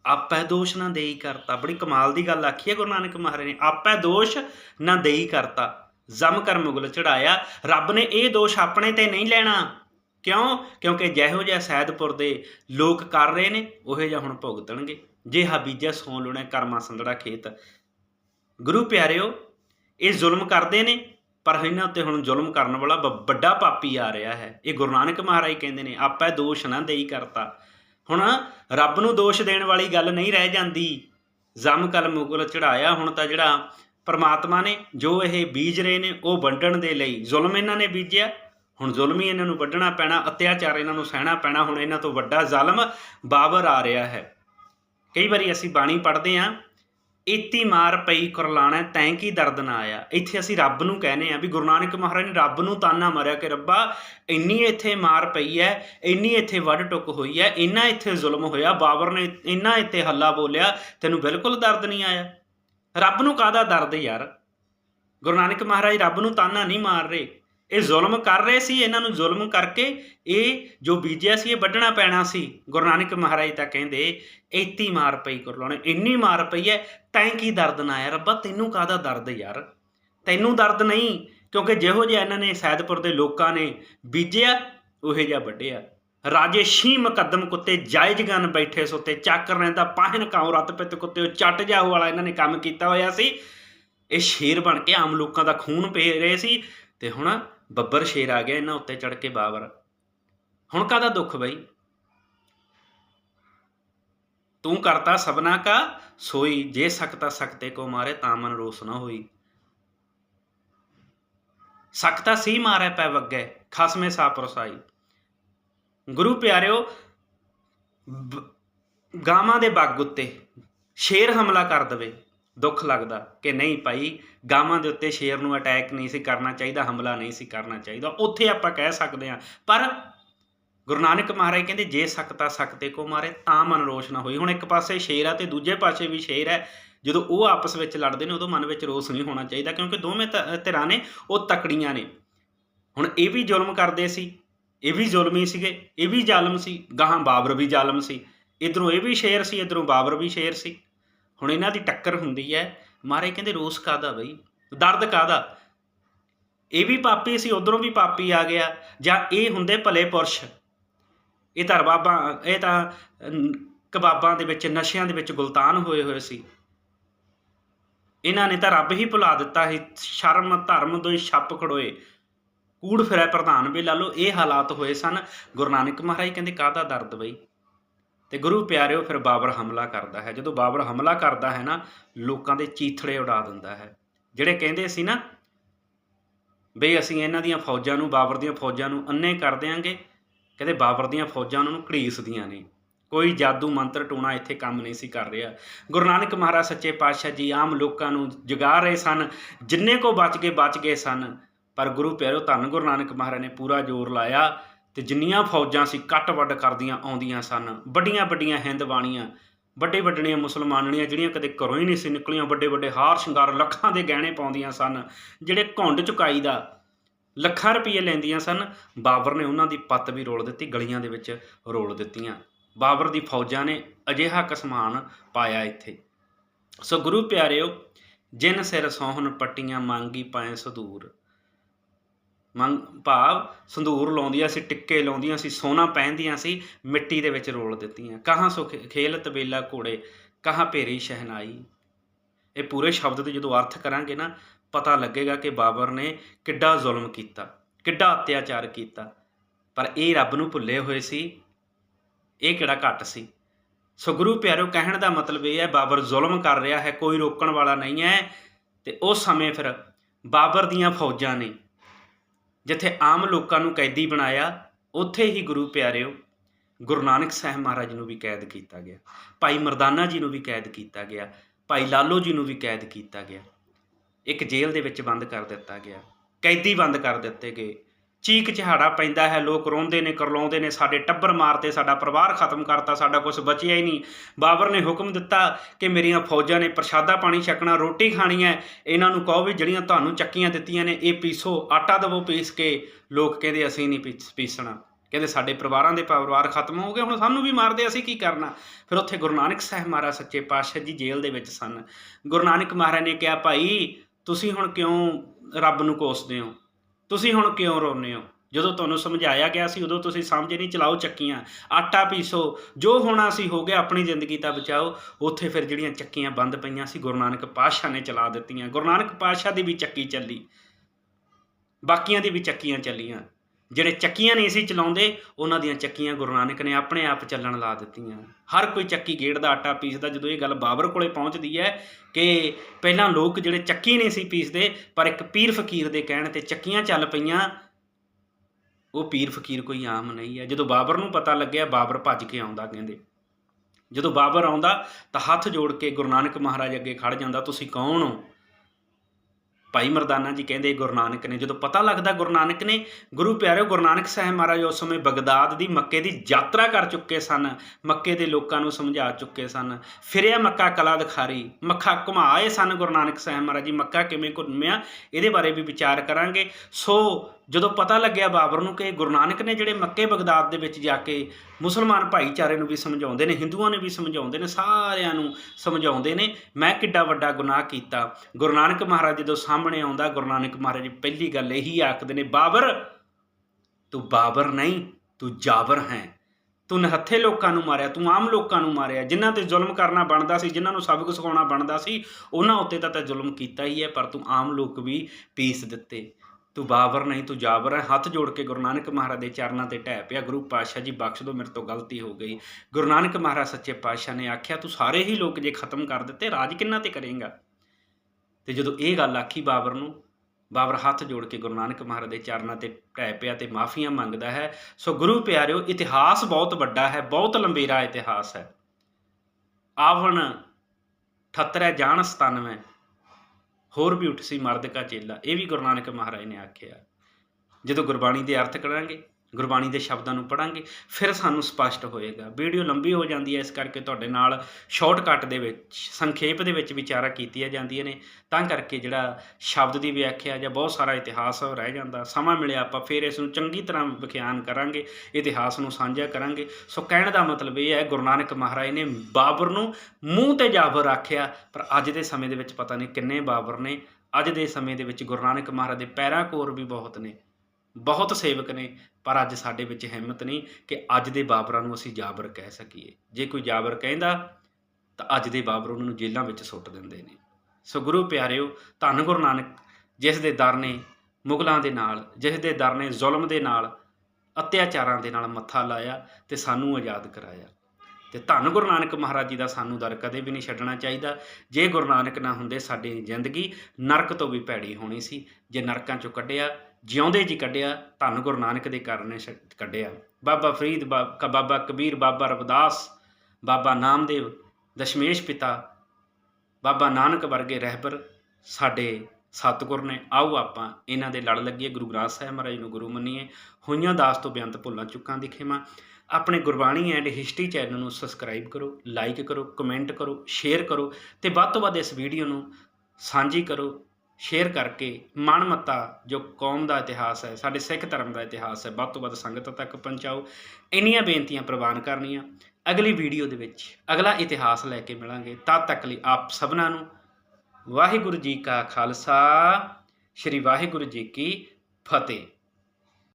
ਆਪੈ ਦੋਸ਼ ਨਾ ਦੇਈ ਕਰਤਾ। ਬੜੀ ਕਮਾਲ ਦੀ ਗੱਲ ਆਖੀ ਹੈ ਗੁਰੂ ਨਾਨਕ ਮਹਾਰਾਜ ਨੇ। ਆਪੈ ਦੋਸ਼ ਨਾ ਦੇਈ ਕਰਤਾ। ਜ਼ਮ ਕਰ ਮੁਗਲ ਚੜਾਇਆ। ਰੱਬ ਨੇ ਇਹ ਦੋਸ਼ ਆਪਣੇ ਤੇ ਨਹੀਂ ਲੈਣਾ। ਕਿਉਂ? ਕਿਉਂਕਿ ਜਿਹੋ ਜਿਹਾ ਸੈਦਪੁਰ ਦੇ ਲੋਕ ਕਰ ਰਹੇ ਨੇ, ਉਹੇ ਜਿਹਾ ਹੁਣ ਭੁਗਤਣਗੇ। ਜੇ ਹਾ ਬੀਜਿਆ ਸੌ ਲੁਣਾ ਕਰਮਾ ਸੰਦੜਾ ਖੇਤ। ਗੁਰੂ ਪਿਆਰਿਓ, ਇਹ ਜ਼ੁਲਮ ਕਰਦੇ ਨੇ। ਪਰ ਇਹਨਾਂ ਉੱਤੇ ਹੁਣ ਜ਼ੁਲਮ ਕਰਨ ਵਾਲਾ ਬ- ਵੱਡਾ ਪਾਪੀ ਆ ਰਿਹਾ ਹੈ। ਇਹ ਗੁਰੂ ਨਾਨਕ ਮਹਾਰਾਜ ਕਹਿੰਦੇ ਨੇ, ਆਪੈ ਦੋਸ਼ ਨਾ ਦੇਈ ਕਰਤਾ। ਹੁਣ ਰੱਬ ਨੂੰ ਦੋਸ਼ ਦੇਣ ਵਾਲੀ ਗੱਲ ਨਹੀਂ ਰਹਿ ਜਾਂਦੀ। ਜ਼ਮ ਕਲ ਮੁਗਲ ਚੜਾਇਆ, ਹੁਣ ਤਾਂ ਜਿਹੜਾ ਪਰਮਾਤਮਾ ਨੇ ਜੋ ਇਹ ਬੀਜ ਰਹੇ ਨੇ, ਉਹ ਵੰਡਣ ਦੇ ਲਈ ਜ਼ੁਲਮ ਇਹਨਾਂ ਨੇ ਬੀਜਿਆ। ਹੁਣ ਜ਼ੁਲਮ ਹੀ ਇਹਨਾਂ ਨੂੰ ਵੱਢਣਾ ਪੈਣਾ, ਅਤਿਆਚਾਰ ਇਹਨਾਂ ਨੂੰ ਸਹਿਣਾ ਪੈਣਾ, ਹੁਣ ਇਹਨਾਂ ਤੋਂ ਵੱਡਾ ਜ਼ਾਲਮ ਬਾਬਰ ਆ ਰਿਹਾ ਹੈ। ਕਈ ਵਾਰੀ ਅਸੀਂ ਬਾਣੀ ਪੜ੍ਹਦੇ ਆਂ ਇਤੀ ਮਾਰ ਪਈ ਕੁਰਲਾਣਾ, ਤੈਂ ਕੀ ਦਰਦ ਨਾ ਆਇਆ? ਇੱਥੇ ਅਸੀਂ ਰੱਬ ਨੂੰ ਕਹਿੰਦੇ ਆ ਵੀ ਗੁਰੂ ਨਾਨਕ ਮਹਾਰਾਜ ਨੇ ਰੱਬ ਨੂੰ ਤਾਨਾ ਮਾਰਿਆ ਕਿ ਰੱਬਾ, ਇੰਨੀ ਇੱਥੇ ਮਾਰ ਪਈ ਹੈ, ਇੰਨੀ ਇੱਥੇ ਵੱਢ ਟੁੱਕ ਹੋਈ ਹੈ, ਇੰਨਾ ਇੱਥੇ ਜ਼ੁਲਮ ਹੋਇਆ, ਬਾਬਰ ਨੇ ਇੰਨਾ ਇੱਥੇ ਹੱਲਾ ਬੋਲਿਆ, ਤੈਨੂੰ ਬਿਲਕੁਲ ਦਰਦ ਨਹੀਂ ਆਇਆ? ਰੱਬ ਨੂੰ ਕਾਹਦਾ ਦਰਦ ਯਾਰ? ਗੁਰੂ ਨਾਨਕ ਮਹਾਰਾਜ ਰੱਬ ਨੂੰ ਤਾਨਾ ਨਹੀਂ ਮਾਰ ਰਹੇ। ਇਹ ਜ਼ੁਲਮ ਕਰ ਰਹੇ ਸੀ, ਇਹਨਾਂ ਨੂੰ ਜ਼ੁਲਮ ਕਰਕੇ ਇਹ ਜੋ ਬੀਜਿਆ ਸੀ, ਇਹ ਵੱਢਣਾ ਪੈਣਾ ਸੀ। ਗੁਰੂ ਨਾਨਕ ਮਹਾਰਾਜ ਤਾਂ ਕਹਿੰਦੇ ਐਤੀ ਮਾਰ ਪਈ ਕੁਰਲਾਣੇ ਇੰਨੀ ਮਾਰ ਪਈ ਐ, ਤੈਂ ਕੀ ਦਰਦ ਨਾ ਆਇਆ? ਰੱਬਾ, ਤੈਨੂੰ ਕਾਹਦਾ ਦਰਦ ਯਾਰ? ਤੈਨੂੰ ਦਰਦ ਨਹੀਂ, ਕਿਉਂਕਿ ਜਿਹੋ ਜਿਹਾ ਇਹਨਾਂ ਨੇ ਸੈਦਪੁਰ ਦੇ ਲੋਕਾਂ ਨੇ ਬੀਜਿਆ, ਉਹੇ ਜਿਹਾ ਵੱਢਿਆ। ਰਾਜੇ ਸ਼ੀ ਮੁਕੱਦਮ ਕੁੱਤੇ ਜਾਇਜ਼ ਗਨ ਬੈਠੇ ਸੁੱਤੇ ਚਾਕਰ ਰਹਿੰਦਾ ਪਾਹਨ ਕਾਉ ਰਤ ਪਿੱਤ ਕੁੱਤੇ, ਉਹ ਚੱਟ ਜਾਹੂ ਵਾਲਾ ਇਹਨਾਂ ਨੇ ਕੰਮ ਕੀਤਾ ਹੋਇਆ ਸੀ। ਇਹ ਸ਼ੇਰ ਬਣ ਕੇ ਆਮ ਲੋਕਾਂ ਦਾ ਖੂਨ ਪੀ ਰਹੇ ਸੀ, ਤੇ ਹੁਣ ਬੱਬਰ ਸ਼ੇਰ ਆ ਗਿਆ ਇਹਨਾਂ ਉੱਤੇ ਚੜ ਕੇ ਬਾਬਰ। ਹੁਣ ਕਾਹਦਾ ਦੁੱਖ ਬਈ? ਤੂੰ ਕਰਤਾ ਸਬਨਾ ਕਾ ਸੋਈ, ਜੇ ਸਕਤਾ ਸਕਤੇ ਕੋ ਮਾਰੇ ਤਾਂ ਮਨ ਰੋਸ ਨਾ ਹੋਈ। ਸਕਤਾ ਸੀ ਮਾਰੈ ਪੈ ਵੱਗੈ, ਖਸਮੇ ਸਾਪਰਸਾਈ ਗੁਰੂ ਪਿਆਰਿਓ ਗਾਵਾਂ ਦੇ ਬੱਗ ਉੱਤੇ ਸ਼ੇਰ ਹਮਲਾ ਕਰ ਦਵੇ। ਦੁੱਖ ਲੱਗਦਾ ਕਿ ਨਹੀਂ ਭਾਈ, ਗਾਵਾਂ ਦੇ ਉੱਤੇ ਸ਼ੇਰ ਨੂੰ ਅਟੈਕ ਨਹੀਂ ਸੀ ਕਰਨਾ ਚਾਹੀਦਾ, ਹਮਲਾ ਨਹੀਂ ਸੀ ਕਰਨਾ ਚਾਹੀਦਾ। ਉੱਥੇ ਆਪਾਂ ਕਹਿ ਸਕਦੇ ਹਾਂ, ਪਰ ਗੁਰੂ ਨਾਨਕ ਮਹਾਰਾਜ ਕਹਿੰਦੇ, ਜੇ ਸਕਤਾ ਸਕਤੇ ਕੋ ਮਾਰੇ, ਤਾਂ ਮਨ ਰੋਸ਼ ਨਾ ਹੋਈ ਹੁਣ ਇੱਕ ਪਾਸੇ ਸ਼ੇਰ ਆ ਤੇ ਦੂਜੇ ਪਾਸੇ ਵੀ ਸ਼ੇਰ ਹੈ। ਜਦੋਂ ਉਹ ਆਪਸ ਵਿੱਚ ਲੜਦੇ ਨੇ, ਉਦੋਂ ਮਨ ਵਿੱਚ ਰੋਸ ਨਹੀਂ ਹੋਣਾ ਚਾਹੀਦਾ, ਕਿਉਂਕਿ ਦੋਵੇਂ ਧ- ਧਿਰਾਂ ਨੇ, ਉਹ ਤਕੜੀਆਂ ਨੇ। ਹੁਣ ਇਹ ਵੀ ਜ਼ੁਲਮ ਕਰਦੇ ਸੀ, ਇਹ ਵੀ ਜ਼ੁਲਮੀ ਸੀਗੇ, ਇਹ ਵੀ ਜ਼ਾਲਮ ਸੀ। ਗਾਹਾਂ ਬਾਬਰ ਵੀ ਜ਼ਾਲਮ ਸੀ। ਇਧਰੋਂ ਇਹ ਵੀ ਸ਼ੇਰ ਸੀ, ਇਧਰੋਂ ਬਾਬਰ ਵੀ ਸ਼ੇਰ ਸੀ। ਹੁਣ ਇਹਨਾਂ ਦੀ ਟੱਕਰ ਹੁੰਦੀ ਹੈ। ਮਾਰੇ ਕਹਿੰਦੇ, ਰੋਸ ਕਾਦਾ ਬਈ? ਦਰਦ ਕਾਦਾ ਇਹ ਵੀ ਪਾਪੀ ਸੀ, ਉਧਰੋਂ ਵੀ ਪਾਪੀ ਆ ਗਿਆ। ਜਾਂ ਇਹ ਹੁੰਦੇ ਭਲੇ ਪੁਰਸ਼। ਇਹ ਤਾਂ ਰਬਾਬਾਂ, ਇਹ ਤਾਂ ਕਬਾਬਾਂ ਦੇ ਵਿੱਚ, ਨਸ਼ਿਆਂ ਦੇ ਵਿੱਚ ਗੁਲਤਾਨ ਹੋਏ ਹੋਏ ਸੀ। ਇਹਨਾਂ ਨੇ ਤਾਂ ਰੱਬ ਹੀ ਭੁਲਾ ਦਿੱਤਾ ਸੀ। ਸ਼ਰਮ, ਧਰਮ ਦੋਈ ਛੱਪ ਖੜੋਏ। ਕੂੜ ਫਿਰੈ ਪ੍ਰਧਾਨ ਵੀ ਲਾ ਲਓ, ਇਹ ਹਾਲਾਤ ਹੋਏ ਸਨ। ਗੁਰੂ ਨਾਨਕ ਮਹਾਰਾਜ ਕਹਿੰਦੇ, ਕਾਹਦਾ ਦਰਦ ਬਈ? ਤੇ ਗੁਰੂ ਪਿਆਰਿਓ, ਫਿਰ ਬਾਬਰ ਹਮਲਾ ਕਰਦਾ ਹੈ। ਜਦੋਂ ਬਾਬਰ ਹਮਲਾ ਕਰਦਾ ਹੈ ਨਾ, ਲੋਕਾਂ ਦੇ ਚੀਥੜੇ ਉਡਾ ਦਿੰਦਾ ਹੈ। ਜਿਹੜੇ ਕਹਿੰਦੇ ਸੀ ਨਾ, ਬਈ ਅਸੀਂ ਇਹਨਾਂ ਦੀਆਂ ਫੌਜਾਂ ਨੂੰ, ਬਾਬਰ ਦੀਆਂ ਫੌਜਾਂ ਨੂੰ ਅੰਨੇ ਕਰ ਦਿਆਂਗੇ, ਕਹਿੰਦੇ ਬਾਬਰ ਦੀਆਂ ਫੌਜਾਂ ਉਹਨਾਂ ਨੂੰ ਘੜੀਸਦੀਆਂ ਨੇ। ਕੋਈ ਜਾਦੂ ਮੰਤਰ ਟੂਣਾ ਇੱਥੇ ਕੰਮ ਨਹੀਂ ਸੀ ਕਰ ਰਿਹਾ। ਗੁਰੂ ਨਾਨਕ ਮਹਾਰਾਜ ਸੱਚੇ ਪਾਤਸ਼ਾਹ ਜੀ ਆਮ ਲੋਕਾਂ ਨੂੰ ਜਗਾ ਰਹੇ ਸਨ, ਜਿੰਨੇ ਕੋ ਬਚ ਕੇ ਬਚ ਗਏ ਸਨ। ਪਰ ਗੁਰੂ ਪਿਆਰਿਓ, ਧੰਨ ਗੁਰੂ ਨਾਨਕ ਮਹਾਰਾਜ ਨੇ ਪੂਰਾ ਜ਼ੋਰ ਲਾਇਆ। ਤੇ ਜਿੰਨੀਆਂ ਫੌਜਾਂ ਸੀ ਕੱਟ ਵੱਡ ਕਰਦੀਆਂ ਆਉਂਦੀਆਂ ਸਨ। ਵੱਡੀਆਂ ਵੱਡੀਆਂ ਹਿੰਦ ਬਾਣੀਆਂ, ਵੱਡੇ ਵੱਡਣੀਆਂ ਮੁਸਲਮਾਨਣੀਆਂ ਜਿਹੜੀਆਂ ਕਦੇ ਘਰੋਂ ਹੀ ਨਹੀਂ ਸੀ ਨਿਕਲੀਆਂ, ਵੱਡੇ ਵੱਡੇ ਹਾਰ ਸ਼ਿੰਗਾਰ ਲੱਖਾਂ ਦੇ ਗਹਿਣੇ ਪਾਉਂਦੀਆਂ ਸਨ, ਜਿਹੜੇ ਘੁੰਡ ਚੁਕਾਈ ਦਾ ਲੱਖਾਂ ਰੁਪਏ ਲੈਂਦੀਆਂ ਸਨ। ਬਾਬਰ ਨੇ ਉਹਨਾਂ ਦੀ ਪੱਤ ਵੀ ਰੋਲ ਦਿੱਤੀ, ਗਲੀਆਂ ਦੇ ਵਿੱਚ ਰੋਲ ਦਿੱਤੀਆਂ। ਬਾਬਰ ਦੀ ਫੌਜਾਂ ਨੇ ਅਜਿਹਾ ਕਸਮਾਨ ਪਾਇਆ ਇੱਥੇ। ਸੋ ਗੁਰੂ ਪਿਆਰਿਓ, ਜਿਨ ਸਿਰ ਸੋਹਣ ਪੱਟੀਆਂ, ਮੰਗੀ ਪਾਏ ਸਦੂਰ ਮੰਗ, ਭਾਵ ਸੰਧੂਰ ਲਾਉਂਦੀਆਂ ਸੀ, ਟਿੱਕੇ ਲਾਉਂਦੀਆਂ ਸੀ, ਸੋਨਾ ਪਹਿਨਦੀਆਂ ਸੀ, ਮਿੱਟੀ ਦੇ ਵਿੱਚ ਰੋਲ ਦਿੱਤੀਆਂ। ਕਹਾਂ ਸੋ ਖੇਲ ਤਬੇਲਾ ਘੋੜੇ, ਕਹਾਂ ਭੇਰੀ ਸ਼ਹਿਨਾਈ। ਇਹ ਪੂਰੇ ਸ਼ਬਦ ਦੇ ਜਦੋਂ ਅਰਥ ਕਰਾਂਗੇ ਨਾ, ਪਤਾ ਲੱਗੇਗਾ ਕਿ ਬਾਬਰ ਨੇ ਕਿੱਡਾ ਜ਼ੁਲਮ ਕੀਤਾ, ਕਿੱਡਾ ਅਤਿਆਚਾਰ ਕੀਤਾ। ਪਰ ਇਹ ਰੱਬ ਨੂੰ ਭੁੱਲੇ ਹੋਏ ਸੀ, ਇਹ ਕਿਹੜਾ ਘੱਟ ਸੀ? ਸੋ ਗੁਰੂ ਪਿਆਰਿਓ ਕਹਿਣ ਦਾ ਮਤਲਬ ਇਹ ਹੈ, ਬਾਬਰ ਜ਼ੁਲਮ ਕਰ ਰਿਹਾ ਹੈ, ਕੋਈ ਰੋਕਣ ਵਾਲਾ ਨਹੀਂ ਹੈ। ਤੇ ਉਸ ਸਮੇਂ ਫਿਰ ਬਾਬਰ ਦੀਆਂ ਫੌਜਾਂ ਨੇ ਜਿੱਥੇ ਆਮ ਲੋਕਾਂ ਨੂੰ ਕੈਦੀ ਬਣਾਇਆ, ਉੱਥੇ ਹੀ ਗੁਰੂ ਪਿਆਰਿਓ, ਗੁਰੂ ਨਾਨਕ ਸਾਹਿਬ ਮਹਾਰਾਜ ਨੂੰ ਵੀ ਕੈਦ ਕੀਤਾ ਗਿਆ। ਭਾਈ ਮਰਦਾਨਾ ਜੀ ਨੂੰ ਵੀ ਕੈਦ ਕੀਤਾ ਗਿਆ, ਭਾਈ ਲਾਲੋ ਜੀ ਨੂੰ ਵੀ ਕੈਦ ਕੀਤਾ ਗਿਆ। ਇੱਕ ਜੇਲ੍ਹ ਦੇ ਵਿੱਚ ਬੰਦ ਕਰ ਦਿੱਤਾ ਗਿਆ। ਕੈਦੀ ਬੰਦ ਕਰ ਦਿੱਤੇ ਗਏ। ਚੀਕ ਚਿਹਾੜਾ ਪੈਂਦਾ ਹੈ, ਲੋਕ ਰੋਂਦੇ ਨੇ, ਕਰਲਾਉਂਦੇ ਨੇ, ਸਾਡੇ ਟੱਬਰ ਮਾਰਤੇ ਸਾਡਾ ਪਰਿਵਾਰ ਖਤਮ ਕਰਤਾ, ਸਾਡਾ ਕੁਝ ਬਚਿਆ ਹੀ ਨਹੀਂ। ਬਾਬਰ ਨੇ ਹੁਕਮ ਦਿੱਤਾ ਕਿ ਮੇਰੀਆਂ ਫੌਜਾਂ ਨੇ ਪ੍ਰਸ਼ਾਦਾ ਪਾਣੀ ਛਕਣਾ, ਰੋਟੀ ਖਾਣੀ ਹੈ। ਇਹਨਾਂ ਨੂੰ ਕਹੋ ਵੀ ਜਿਹੜੀਆਂ ਤੁਹਾਨੂੰ ਚੱਕੀਆਂ ਦਿੱਤੀਆਂ ਨੇ, ਇਹ ਪੀਸੋ, ਆਟਾ ਦਵੋ ਪੀਸ ਕੇ। ਲੋਕ ਕਹਿੰਦੇ, ਅਸੀਂ ਨਹੀਂ ਪੀਸ- ਪੀਸਣਾ। ਕਹਿੰਦੇ, ਸਾਡੇ ਪਰਿਵਾਰਾਂ ਦੇ ਪਰਿਵਾਰ ਖਤਮ ਹੋ ਗਏ, ਹੁਣ ਸਾਨੂੰ ਵੀ ਮਾਰਦੇ, ਅਸੀਂ ਕੀ ਕਰਨਾ? ਫਿਰ ਉੱਥੇ ਗੁਰੂ ਨਾਨਕ ਸਾਹਿਬ ਮਹਾਰਾਜ ਸੱਚੇ ਪਾਤਸ਼ਾਹ ਜੀ ਜੇਲ੍ਹ ਦੇ ਵਿੱਚ ਸਨ। ਗੁਰੂ ਨਾਨਕ ਮਹਾਰਾਜ ਨੇ ਕਿਹਾ, ਭਾਈ, ਤੁਸੀਂ ਹੁਣ ਕਿਉਂ ਰੱਬ ਨੂੰ ਕੋਸਦੇ ਹੋ? ਤੁਸੀਂ ਹੁਣ ਕਿਉਂ ਰੋਨੇ ਹੋ? ਜਦੋਂ ਤੁਹਾਨੂੰ ਸਮਝਾਇਆ ਗਿਆ ਸੀ, ਉਦੋਂ ਤੁਸੀਂ ਸਮਝ ਨਹੀਂ, ਚਲਾਓ ਚੱਕੀਆਂ, ਆਟਾ ਪੀਸੋ, ਜੋ ਹੋਣਾ ਸੀ ਹੋ ਗਿਆ, ਆਪਣੀ ਜ਼ਿੰਦਗੀ ਤਾਂ ਬਚਾਓ। ਉੱਥੇ ਫਿਰ ਜਿਹੜੀਆਂ ਚੱਕੀਆਂ ਬੰਦ ਪਈਆਂ ਸੀ, ਗੁਰੂ ਨਾਨਕ ਪਾਤਸ਼ਾਹ ਨੇ ਚਲਾ ਦਿੱਤੀਆਂ। ਗੁਰੂ ਨਾਨਕ ਪਾਤਸ਼ਾਹ ਦੀ ਵੀ ਚੱਕੀ ਚੱਲੀ, ਬਾਕੀਆਂ ਦੀ ਵੀ ਚੱਕੀਆਂ ਚੱਲੀਆਂ। ਜਿਹੜੇ ਚੱਕੀਆਂ ਨਹੀਂ ਸੀ ਚਲਾਉਂਦੇ, ਉਹਨਾਂ ਦੀਆਂ ਚੱਕੀਆਂ ਗੁਰੂ ਨਾਨਕ ਨੇ ਆਪਣੇ ਆਪ ਚੱਲਣ ਲਾ ਦਿੱਤੀਆਂ। ਹਰ ਕੋਈ ਚੱਕੀ ਗੇੜ ਦਾ ਆਟਾ ਪੀਸਦਾ, ਜਦੋਂ ਇਹ ਗੱਲ ਬਾਬਰ ਕੋਲੇ ਪਹੁੰਚਦੀ ਹੈ ਕਿ ਪਹਿਲਾਂ ਲੋਕ ਜਿਹੜੇ ਚੱਕੀ ਨਹੀਂ ਸੀ ਪੀਸਦੇ, ਪਰ ਇੱਕ ਪੀਰ ਫਕੀਰ ਦੇ ਕਹਿਣ ਤੇ ਚੱਕੀਆਂ ਚੱਲ ਪਈਆਂ, ਉਹ ਪੀਰ ਫਕੀਰ ਕੋਈ ਆਮ ਨਹੀਂ ਹੈ। ਜਦੋਂ ਬਾਬਰ ਨੂੰ ਪਤਾ ਲੱਗਿਆ, ਬਾਬਰ ਭੱਜ ਕੇ ਆਉਂਦਾ, ਕਹਿੰਦੇ। ਜਦੋਂ ਬਾਬਰ ਆਉਂਦਾ, ਤਾਂ ਹੱਥ ਜੋੜ ਕੇ ਗੁਰੂ ਨਾਨਕ ਮਹਾਰਾਜ ਅੱਗੇ ਖੜ ਜਾਂਦਾ, ਤੁਸੀਂ ਕੌਣ ਹੋ? ਭਾਈ ਮਰਦਾਨਾ ਜੀ ਕਹਿੰਦੇ ਗੁਰੂ ਨਾਨਕ ਨੇ, ਜਦੋਂ ਪਤਾ ਲੱਗਦਾ ਗੁਰੂ ਨਾਨਕ ਨੇ, ਗੁਰੂ ਪਿਆਰਿਓ ਗੁਰੂ ਨਾਨਕ ਸਾਹਿਬ ਮਹਾਰਾਜ ਉਸ ਸਮੇਂ ਬਗਦਾਦ ਦੀ ਮੱਕੇ ਦੀ ਯਾਤਰਾ ਕਰ ਚੁੱਕੇ ਸਨ, ਮੱਕੇ ਦੇ ਲੋਕਾਂ ਨੂੰ ਸਮਝਾ ਚੁੱਕੇ ਸਨ। ਫਿਰਿਆ ਮੱਕਾ ਕਲਾ ਦਿਖਾਰੀ ਮੱਖਾ ਘੁਮਾਏ ਸਨ ਗੁਰੂ ਨਾਨਕ ਸਾਹਿਬ ਮਹਾਰਾਜ ਜੀ, ਮੱਕਾ ਕਿਵੇਂ ਘੁੰਮਿਆ, ਇਹਦੇ ਬਾਰੇ ਵੀ ਵਿਚਾਰ ਕਰਾਂਗੇ। ਸੋ ਜਦੋਂ ਪਤਾ ਲੱਗਿਆ ਬਾਬਰ ਨੂੰ ਕਿ ਗੁਰੂ ਨਾਨਕ ਨੇ ਜਿਹੜੇ ਮੱਕੇ ਬਗਦਾਦ ਦੇ ਵਿੱਚ ਜਾ ਕੇ ਮੁਸਲਮਾਨ ਭਾਈਚਾਰੇ ਨੂੰ ਵੀ ਸਮਝਾਉਂਦੇ ਨੇ, ਹਿੰਦੂਆਂ ਨੇ ਵੀ ਸਮਝਾਉਂਦੇ ਨੇ, ਸਾਰਿਆਂ ਨੂੰ ਸਮਝਾਉਂਦੇ ਨੇ, ਮੈਂ ਕਿੱਡਾ ਵੱਡਾ ਗੁਨਾਹ ਕੀਤਾ। ਗੁਰੂ ਨਾਨਕ ਮਹਾਰਾਜ ਜਦੋਂ ਸਾਹਮਣੇ ਆਉਂਦਾ, ਗੁਰੂ ਨਾਨਕ ਮਹਾਰਾਜ ਪਹਿਲੀ ਗੱਲ ਇਹੀ ਆਖਦੇ ਨੇ, ਬਾਬਰ, ਤੂੰ ਬਾਬਰ ਨਹੀਂ, ਤੂੰ ਜਾਬਰ ਹੈ। ਤੂੰ ਨਿਹੱਥੇ ਲੋਕਾਂ ਨੂੰ ਮਾਰਿਆ, ਤੂੰ ਆਮ ਲੋਕਾਂ ਨੂੰ ਮਾਰਿਆ। ਜਿਨ੍ਹਾਂ ਤੇ ਜ਼ੁਲਮ ਕਰਨਾ ਬਣਦਾ ਸੀ, ਜਿਨ੍ਹਾਂ ਨੂੰ ਸਬਕ ਸਿਖਾਉਣਾ ਬਣਦਾ ਸੀ, ਉਹਨਾਂ ਉੱਤੇ ਤਾਂ ਤੈਂ ਜ਼ੁਲਮ ਕੀਤਾ ਹੀ ਹੈ, ਪਰ ਤੂੰ ਆਮ ਲੋਕ ਵੀ ਪੀਸ ਦਿੱਤੇ। ਤੂੰ ਬਾਬਰ ਨਹੀਂ, ਤੂੰ ਜਾਬਰ ਹੈ। ਹੱਥ ਜੋੜ ਕੇ ਗੁਰੂ ਨਾਨਕ ਮਹਾਰਾਜ ਦੇ ਚਰਨਾਂ ਤੇ ਢਹਿ ਪਿਆ। ਗੁਰੂ ਪਾਤਸ਼ਾਹ ਜੀ ਬਖਸ਼ ਦਿਓ ਮੇਰੇ ਤੋਂ ਗਲਤੀ ਹੋ ਗਈ। ਗੁਰੂ ਨਾਨਕ ਮਹਾਰਾਜ ਸੱਚੇ ਪਾਤਸ਼ਾਹ ਨੇ ਆਖਿਆ, ਤੂੰ ਸਾਰੇ ਹੀ ਲੋਕ ਜੇ ਖਤਮ ਕਰ ਦਿੱਤੇ, ਰਾਜ ਕਿੰਨਾ ਤੇ ਕਰੇਂਗਾ? ਤੇ ਜਦੋਂ ਇਹ ਗੱਲ ਆਖੀ ਬਾਬਰ ਨੂੰ, ਬਾਬਰ ਹੱਥ ਜੋੜ ਕੇ ਗੁਰੂ ਨਾਨਕ ਮਹਾਰਾਜ ਦੇ ਚਰਨਾਂ ਤੇ ਢਹਿ ਪਿਆ ਤੇ ਮਾਫੀਆਂ ਮੰਗਦਾ ਹੈ। ਸੋ ਗੁਰੂ ਪਿਆਰਿਓ, ਇਤਿਹਾਸ ਬਹੁਤ ਵੱਡਾ ਹੈ, ਬਹੁਤ ਲੰਬੇਰਾ ਇਤਿਹਾਸ ਹੈ। ਆਵਣ 78 ਜਾਣ 97 ਹੋਰ ਵੀ ਉੱਠ ਸੀ, ਮਰਦ ਕਾ ਚੇਲਾ। ਇਹ ਵੀ ਗੁਰੂ ਨਾਨਕ ਮਹਾਰਾਜ ਨੇ ਆਖਿਆ, ਜਦੋਂ ਗੁਰਬਾਣੀ ਦੇ ਅਰਥ ਕਰਾਂਗੇ ਗੁਰਬਾਣੀ ਦੇ ਸ਼ਬਦਾਂ ਨੂੰ ਪੜਾਂਗੇ ਫਿਰ ਸਾਨੂੰ ਸਪਸ਼ਟ ਹੋਏਗਾ। ਵੀਡੀਓ ਲੰਬੀ ਹੋ ਜਾਂਦੀ ਹੈ, ਇਸ ਕਰਕੇ ਤੁਹਾਡੇ ਨਾਲ ਸ਼ਾਰਟਕਟ ਦੇ ਵਿੱਚ, ਸੰਖੇਪ ਦੇ ਵਿੱਚ ਵਿਚਾਰਾ ਕੀਤੀਆਂ ਜਾਂਦੀਆਂ ਨੇ। ਤਾਂ ਕਰਕੇ ਜਿਹੜਾ ਸ਼ਬਦ ਦੀ ਵਿਆਖਿਆ ਜਾਂ ਬਹੁਤ ਸਾਰਾ ਇਤਿਹਾਸ ਰਹਿ ਜਾਂਦਾ, ਸਮਾਂ ਮਿਲਿਆ ਆਪਾਂ ਫਿਰ ਇਸ ਨੂੰ ਚੰਗੀ ਤਰ੍ਹਾਂ ਵਿਖਿਆਨ ਕਰਾਂਗੇ, ਇਤਿਹਾਸ ਨੂੰ ਸਾਂਝਾ ਕਰਾਂਗੇ। ਸੋ ਕਹਿਣ ਦਾ ਮਤਲਬ ਇਹ ਹੈ, ਗੁਰੂ ਨਾਨਕ ਮਹਾਰਾਜ ਨੇ ਬਾਬਰ ਨੂੰ ਮੂੰਹ ਤੇ ਜਾਬਰ ਆਖਿਆ ਪਰ ਅੱਜ ਦੇ ਸਮੇਂ ਦੇ ਵਿੱਚ ਪਤਾ ਨਹੀਂ ਕਿੰਨੇ ਬਾਬਰ ਨੇ। ਅੱਜ ਦੇ ਸਮੇਂ ਦੇ ਵਿੱਚ ਗੁਰੂ ਨਾਨਕ ਮਹਾਰਾਜ ਦੇ ਪੈਰਾਂ ਕੋਰ ਵੀ ਬਹੁਤ ਨੇ, ਬਹੁਤ ਸੇਵਕ ਨੇ। ਪਰ ਅੱਜ ਸਾਡੇ ਵਿੱਚ ਹਿੰਮਤ ਨਹੀਂ ਕਿ ਅੱਜ ਦੇ ਬਾਬਰਾਂ ਨੂੰ ਅਸੀਂ ਜਾਬਰ ਕਹਿ ਸਕੀਏ। ਜੇ ਕੋਈ ਜਾਬਰ ਕਹਿੰਦਾ, ਤਾਂ ਅੱਜ ਦੇ ਬਾਬਰ ਉਹਨਾਂ ਨੂੰ ਜੇਲ੍ਹਾਂ ਵਿੱਚ ਸੁੱਟ ਦਿੰਦੇ ਨੇ। ਸੋ ਗੁਰੂ ਪਿਆਰਿਓ, ਧੰਨ ਗੁਰੂ ਨਾਨਕ, ਜਿਸ ਦੇ ਦਰ ਨੇ ਮੁਗਲਾਂ ਦੇ ਨਾਲ, ਜਿਸ ਦੇ ਦਰ ਨੇ ਜ਼ੁਲਮ ਦੇ ਨਾਲ, ਅਤਿਆਚਾਰਾਂ ਦੇ ਨਾਲ ਮੱਥਾ ਲਾਇਆ ਤੇ ਸਾਨੂੰ ਆਜ਼ਾਦ ਕਰਾਇਆ। ਤੇ ਧੰਨ ਗੁਰੂ ਨਾਨਕ ਮਹਾਰਾਜ ਜੀ ਦਾ ਸਾਨੂੰ ਦਰ ਕਦੇ ਵੀ ਨਹੀਂ ਛੱਡਣਾ ਚਾਹੀਦਾ। ਜੇ ਗੁਰੂ ਨਾਨਕ ਨਾ ਹੁੰਦੇ, ਸਾਡੀ ਜ਼ਿੰਦਗੀ ਨਰਕ ਤੋਂ ਵੀ ਭੈੜੀ ਹੋਣੀ ਸੀ। ਜੇ ਨਰਕਾਂ ਚੋਂ ਕੱਢਿਆ ਜਿਉਂਦੇ ਜੀ ਕੱਢਿਆ, ਧੰਨ ਗੁਰੂ ਨਾਨਕ ਦੇ ਕਾਰਨ ਨੇ ਕੱਢਿਆ। ਬਾਬਾ ਫਰੀਦ ਬਾਬਾ ਬਾਬਾ ਕਬੀਰ, ਬਾਬਾ ਰਵਿਦਾਸ, ਬਾਬਾ ਨਾਮਦੇਵ, ਦਸ਼ਮੇਸ਼ ਪਿਤਾ, ਬਾਬਾ ਨਾਨਕ ਵਰਗੇ ਰਹਿਬਰ ਸਾਡੇ ਸਤਿਗੁਰ ਨੇ। ਆਓ ਆਪਾਂ ਇਹਨਾਂ ਦੇ ਲੜ ਲੱਗੀਏ। ਗੁਰੂ ਗ੍ਰੰਥ ਸਾਹਿਬ ਮਹਾਰਾਜ ਨੂੰ ਗੁਰੂ ਮੰਨੀਏ। ਹੋਈਆਂ ਦਾਸ ਤੋਂ ਬੇਅੰਤ ਭੁੱਲਾਂ ਚੁੱਕਾਂ ਦੀ ਖਿਮਾ ਆਪਣੇ ਗੁਰਬਾਣੀ ਐਂਡ ਹਿਸਟਰੀ ਚੈਨਲ ਨੂੰ ਸਬਸਕ੍ਰਾਈਬ ਕਰੋ, ਲਾਈਕ ਕਰੋ, ਕਮੈਂਟ ਕਰੋ, ਸ਼ੇਅਰ ਕਰੋ ਤੇ ਵੱਧ ਤੋਂ ਵੱਧ ਇਸ ਵੀਡੀਓ ਨੂੰ ਸਾਂਝੀ ਕਰੋ। ਸ਼ੇਅਰ ਕਰਕੇ ਮਨਮੱਤਾ ਜੋ ਕੌਮ ਦਾ ਇਤਿਹਾਸ ਹੈ, ਸਾਡੇ ਸਿੱਖ ਧਰਮ ਦਾ ਇਤਿਹਾਸ ਹੈ, ਵੱਧ ਤੋਂ ਵੱਧ ਸੰਗਤ ਤੱਕ ਪਹੁੰਚਾਓ। ਇੰਨੀਆਂ ਬੇਨਤੀਆਂ ਪ੍ਰਵਾਨ ਕਰਨੀਆਂ। ਅਗਲੀ ਵੀਡੀਓ ਦੇ ਵਿੱਚ ਅਗਲਾ ਇਤਿਹਾਸ ਲੈ ਕੇ ਮਿਲਾਂਗੇ। ਤਦ ਤੱਕ ਲਈ ਆਪ ਸਭਨਾਂ ਨੂੰ ਵਾਹਿਗੁਰੂ ਜੀ ਕਾ ਖਾਲਸਾ, ਸ੍ਰੀ ਵਾਹਿਗੁਰੂ ਜੀ ਕੀ ਫਤਿਹ।